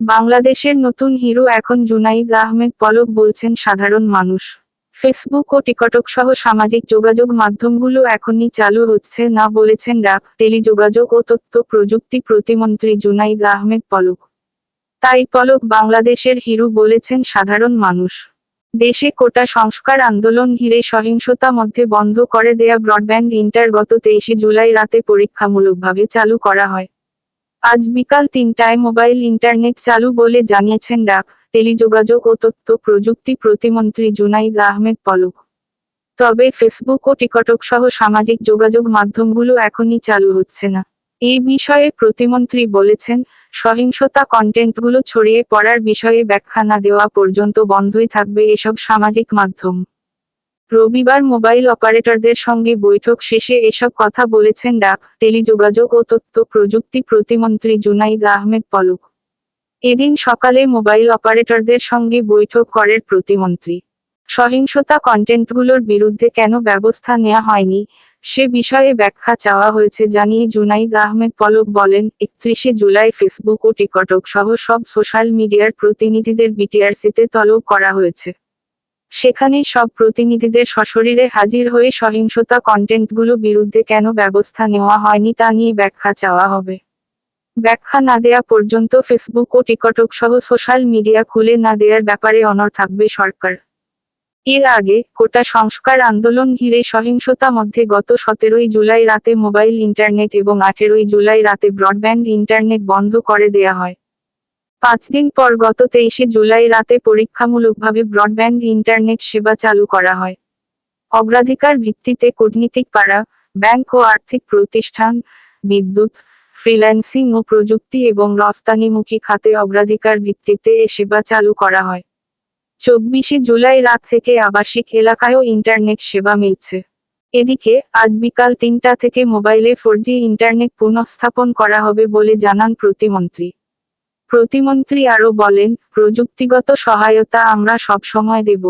বাংলাদেশের নতুন হিরো এখন জুনাইদ আহমেদ পলক বলছেন সাধারণ মানুষ। ফেসবুক ও টিকটক সহ সামাজিক যোগাযোগ মাধ্যমগুলো এখনই চালু হচ্ছে না বলেছেন ডাক টেলিযোগাযোগ ও তথ্য প্রযুক্তি প্রতিমন্ত্রী জুনাইদ আহমেদ পলক। তাই পলক বাংলাদেশের হিরো বলেছেন সাধারণ মানুষ। দেশে কোটা সংস্কার আন্দোলন ঘিরে সহিংসতা মধ্যে বন্ধ করে দেয়া ব্রডব্যান্ড ইন্টার গত তেইশে জুলাই রাতে পরীক্ষামূলকভাবে চালু করা হয়। আজ বিকাল তিনটায় মোবাইল ইন্টারনেট চালু বলে জানিয়েছেন ডাক, টেলিযোগাযোগ ও তথ্য প্রযুক্তি প্রতিমন্ত্রী জুনাইদ আহমেদ পলক। তবে ফেসবুক ও টিকটক সহ সামাজিক যোগাযোগ মাধ্যমগুলো এখনই চালু হচ্ছে না। এই বিষয়ে প্রতিমন্ত্রী বলেছেন, সহিংসতা কন্টেন্টগুলো ছড়িয়ে পড়ার বিষয়ে ব্যাখ্যা না দেওয়া পর্যন্ত বন্ধই থাকবে এসব সামাজিক মাধ্যম। রবিবার মোবাইল অপারেটরদের সঙ্গে বৈঠক শেষে এসব কথা বলেছেন ডাক, টেলিযোগাযোগ ও তথ্য প্রযুক্তি প্রতিমন্ত্রী জুনাইদ আহমেদ পলক। এদিন সকালে মোবাইল অপারেটরদের সঙ্গে বৈঠক করেন প্রতিমন্ত্রী। সহিংসতা কন্টেন্টগুলোর বিরুদ্ধে কেন ব্যবস্থা নেওয়া হয়নি, সে বিষয়ে ব্যাখ্যা চাওয়া হয়েছে জানিয়ে জুনাইদ আহমেদ পলক বলেন, একত্রিশে জুলাই ফেসবুক ও টিকটক সহ সব সোশ্যাল মিডিয়ার প্রতিনিধিদের বিটিআরসিতে তলব করা হয়েছে। সেখানে সব প্রতিনিধিদের সশরীরে হাজির হয়ে সহিংসতা কন্টেন্টগুলো বিরুদ্ধে কেন ব্যবস্থা নেওয়া হয়নি তা নিয়ে ব্যাখ্যা চাওয়া হবে। ব্যাখ্যা না দেয়া পর্যন্ত ফেসবুক ও টিকটক সহ সোশ্যাল মিডিয়া খুলে না দেওয়ার ব্যাপারে অনর থাকবে সরকার। এর আগে কোটা সংস্কার আন্দোলন ঘিরে সহিংসতা মধ্যে গত সতেরোই জুলাই রাতে মোবাইল ইন্টারনেট এবং আঠেরোই জুলাই রাতে ব্রডব্যান্ড ইন্টারনেট বন্ধ করে দেয়া হয়। পাঁচ দিন পর গত তেইশে জুলাই রাতে পরীক্ষামূলকভাবে ব্রডব্যান্ড ইন্টারনেট সেবা চালু করা হয়। অগ্রাধিকার ভিত্তিতে কূটনীতিক পাড়া, ব্যাংক ও আর্থিক প্রতিষ্ঠান, বিদ্যুৎ, ফ্রিল্যান্সিং ও প্রযুক্তি এবং রফতানিমুখী খাতে অগ্রাধিকার ভিত্তিতে এ সেবা চালু করা হয়। চব্বিশে জুলাই রাত থেকে আবাসিক এলাকায়ও ইন্টারনেট সেবা মিলছে। এদিকে, আজ বিকাল তিনটা থেকে মোবাইলে ফোর ইন্টারনেট পুনঃস্থাপন করা হবে বলে জানান প্রতিমন্ত্রী। প্রতিমন্ত্রী আরও বলেন, প্রযুক্তিগত সহায়তা আমরা সবসময় দেব।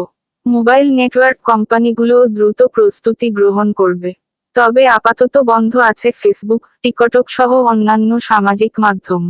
মোবাইল নেটওয়ার্ক কোম্পানিগুলোও দ্রুত প্রস্তুতি গ্রহণ করবে। তবে আপাতত বন্ধ আছে ফেসবুক, টিকটক সহ অন্যান্য সামাজিক মাধ্যম।